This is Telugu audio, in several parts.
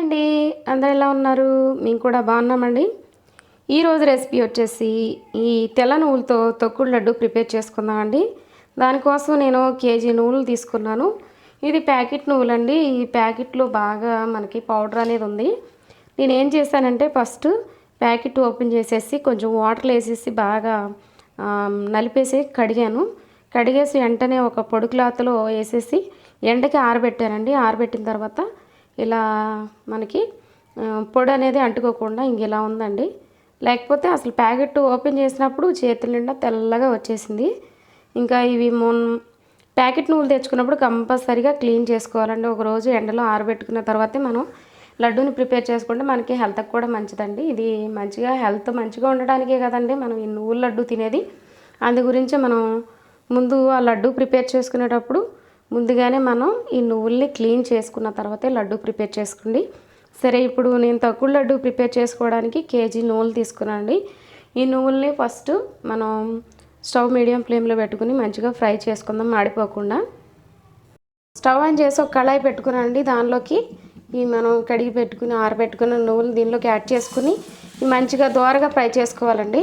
అండి. అందరు ఎలా ఉన్నారు? మేము కూడా బాగున్నామండి. ఈరోజు రెసిపీ వచ్చేసి ఈ తెల్ల నువ్వులతో తొక్కుడు లడ్డు ప్రిపేర్ చేసుకుందామండి. దానికోసం నేను కేజీ నువ్వులు తీసుకున్నాను. ఇది ప్యాకెట్ నువ్వులండి. ఈ ప్యాకెట్లో బాగా మనకి పౌడర్ అనేది ఉంది. నేను ఏం చేశానంటే ఫస్ట్ ప్యాకెట్ ఓపెన్ చేసేసి కొంచెం వాటర్ వేసేసి బాగా నలిపేసి కడిగాను. కడిగేసి వెంటనే ఒక పొడి క్లాత్లో వేసేసి ఎండకి ఆరబెట్టానండి. ఆరబెట్టిన తర్వాత ఇలా మనకి పొడి అనేది అంటుకోకుండా ఇంక ఇలా ఉందండి. లేకపోతే అసలు ప్యాకెట్ ఓపెన్ చేసినప్పుడు చేతుల నిండా తెల్లగా వచ్చేసింది. ఇంకా ఇవి మొన్ ప్యాకెట్ నువ్వులు తెచ్చుకున్నప్పుడు కంపల్సరీగా క్లీన్ చేసుకోవాలండి. ఒకరోజు ఎండలో ఆరబెట్టుకున్న తర్వాతే మనం లడ్డూని ప్రిపేర్ చేసుకుంటే మనకి హెల్త్కి కూడా మంచిదండి. ఇది మంచిగా హెల్త్ మంచిగా ఉండడానికే కదండి మనం ఈ నువ్వుల లడ్డు తినేది. అందు గురించి మనం ముందు ఆ లడ్డు ప్రిపేర్ చేసుకునేటప్పుడు ముందుగానే మనం ఈ నువ్వుల్ని క్లీన్ చేసుకున్న తర్వాతే లడ్డు ప్రిపేర్ చేసుకోండి. సరే ఇప్పుడు నేను తక్కువ లడ్డు ప్రిపేర్ చేసుకోవడానికి కేజీ నువ్వులు తీసుకున్నానండి. ఈ నువ్వుల్ని ఫస్ట్ మనం స్టవ్ మీడియం ఫ్లేమ్లో పెట్టుకుని మంచిగా ఫ్రై చేసుకుందాం మాడిపోకుండా. స్టవ్ ఆన్ చేసి ఒక కళాయి పెట్టుకునండి దానిలోకి ఈ మనం కడిగి పెట్టుకుని ఆరబెట్టుకున్న నువ్వులు దీనిలోకి యాడ్ చేసుకుని మంచిగా దోరగా ఫ్రై చేసుకోవాలండి.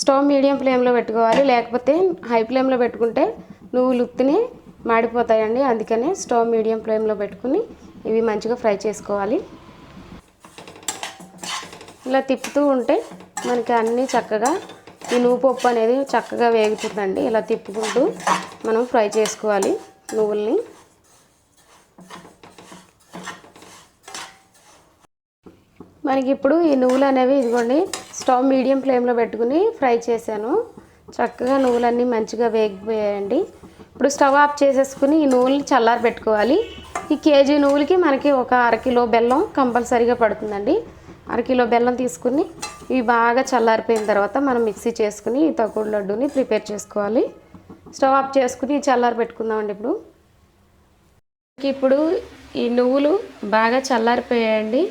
స్టవ్ మీడియం ఫ్లేమ్లో పెట్టుకోవాలి. లేకపోతే హై ఫ్లేమ్లో పెట్టుకుంటే నువ్వులు ఉత్తిని మాడిపోతాయండి. అందుకనే స్టవ్ మీడియం ఫ్లేమ్లో పెట్టుకుని ఇవి మంచిగా ఫ్రై చేసుకోవాలి. ఇలా తిప్పుతూ ఉంటే మనకి అన్నీ చక్కగా ఈ నువ్వు పప్పు అనేది చక్కగా వేగుతుందండి. ఇలా తిప్పుకుంటూ మనం ఫ్రై చేసుకోవాలి నువ్వుల్ని. మనకి ఇప్పుడు ఈ నువ్వులు అనేవి ఇదిగోండి స్టవ్ మీడియం ఫ్లేమ్లో పెట్టుకుని ఫ్రై చేశాను. చక్కగా నువ్వులన్నీ మంచిగా వేగిపోయాయండి. ఇప్పుడు స్టవ్ ఆఫ్ చేసేసుకుని ఈ నువ్వుల్ని చల్లారి పెట్టుకోవాలి. ఈ కేజీ నువ్వులకి మనకి ఒక అరకిలో బెల్లం కంపల్సరీగా పడుతుందండి. అరకిలో బెల్లం తీసుకుని ఇవి బాగా చల్లారిపోయిన తర్వాత మనం మిక్సీ చేసుకుని ఈ తక్కువ లడ్డూని ప్రిపేర్ చేసుకోవాలి. స్టవ్ ఆఫ్ చేసుకుని చల్లారి పెట్టుకుందామండి ఇప్పుడు. ఇప్పుడు ఈ నువ్వులు బాగా చల్లారిపోయాయండి.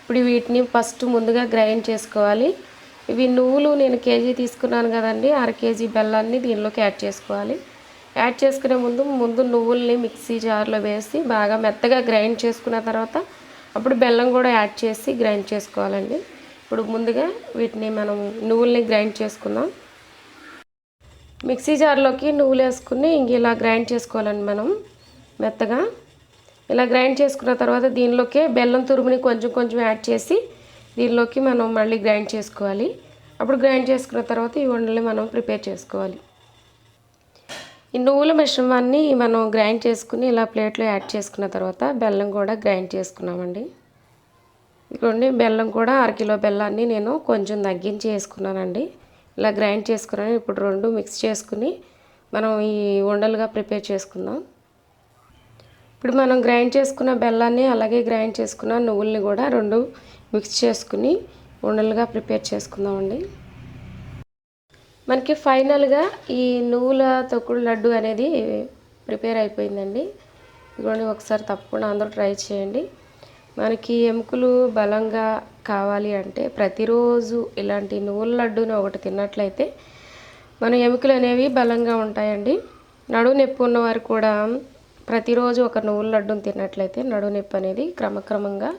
ఇప్పుడు వీటిని ఫస్ట్ ముందుగా గ్రైండ్ చేసుకోవాలి. ఇవి నువ్వులు నేను కేజీ తీసుకున్నాను కదండి. అర కేజీ బెల్లాన్ని దీనిలోకి యాడ్ చేసుకోవాలి. యాడ్ చేసుకునే ముందు ముందు నువ్వుల్ని మిక్సీ జార్లో వేసి బాగా మెత్తగా గ్రైండ్ చేసుకున్న తర్వాత అప్పుడు బెల్లం కూడా యాడ్ చేసి గ్రైండ్ చేసుకోవాలండి. ఇప్పుడు ముందుగా వీటిని మనం నువ్వుల్ని గ్రైండ్ చేసుకుందాం. మిక్సీ జార్లోకి నువ్వులు వేసుకుని ఇంక ఇలా గ్రైండ్ చేసుకోవాలండి మనం మెత్తగా. ఇలా గ్రైండ్ చేసుకున్న తర్వాత దీనిలోకి బెల్లం తురుముని కొంచెం కొంచెం యాడ్ చేసి దీనిలోకి మనం మళ్ళీ గ్రైండ్ చేసుకోవాలి. అప్పుడు గ్రైండ్ చేసుకున్న తర్వాత ఈ వండల్ని మనం ప్రిపేర్ చేసుకోవాలి. ఈ నువ్వుల మిశ్రమాన్ని మనం గ్రైండ్ చేసుకుని ఇలా ప్లేట్లో యాడ్ చేసుకున్న తర్వాత బెల్లం కూడా గ్రైండ్ చేసుకున్నామండి. ఇదిగోండి బెల్లం కూడా అరకిలో బెల్లాన్ని నేను కొంచెం తగ్గించి వేసుకున్నానండి. ఇలా గ్రైండ్ చేసుకున్నాను. ఇప్పుడు రెండు మిక్స్ చేసుకుని మనం ఈ ఉండలుగా ప్రిపేర్ చేసుకుందాం. ఇప్పుడు మనం గ్రైండ్ చేసుకున్న బెల్లాన్ని అలాగే గ్రైండ్ చేసుకున్న నువ్వుల్ని కూడా రెండు మిక్స్ చేసుకుని ఉండలుగా ప్రిపేర్ చేసుకుందామండి. మనకి ఫైనల్గా ఈ నువ్వుల తొక్కుడు లడ్డు అనేది ప్రిపేర్ అయిపోయిందండి. ఇదిగోండి ఒకసారి తప్పకుండా అందరూ ట్రై చేయండి. మనకి ఎముకలు బలంగా కావాలి అంటే ప్రతిరోజు ఇలాంటి నువ్వుల లడ్డూని ఒకటి తిన్నట్లయితే మన ఎముకలు అనేవి బలంగా ఉంటాయండి. నడువు నొప్పి ఉన్నవారు కూడా ప్రతిరోజు ఒక నువ్వుల లడ్డును తిన్నట్లయితే నడువు నొప్పి అనేది క్రమక్రమంగా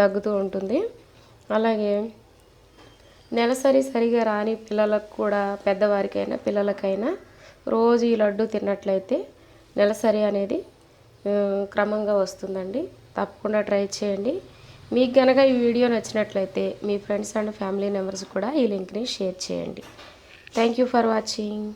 దగ్గుతూ ఉంటుంది. అలాగే నెలసరి సరిగా రాని పిల్లలకు కూడా పెద్దవారికైనా పిల్లలకైనా రోజు ఈ లడ్డు తిన్నట్లయితే నెలసరి అనేది క్రమంగా వస్తుందండి. తప్పకుండా ట్రై చేయండి. మీకు కనుక ఈ వీడియో నచ్చినట్లయితే మీ ఫ్రెండ్స్ అండ్ ఫ్యామిలీ మెంబర్స్ కూడా ఈ లింక్ని షేర్ చేయండి. Thank you for watching.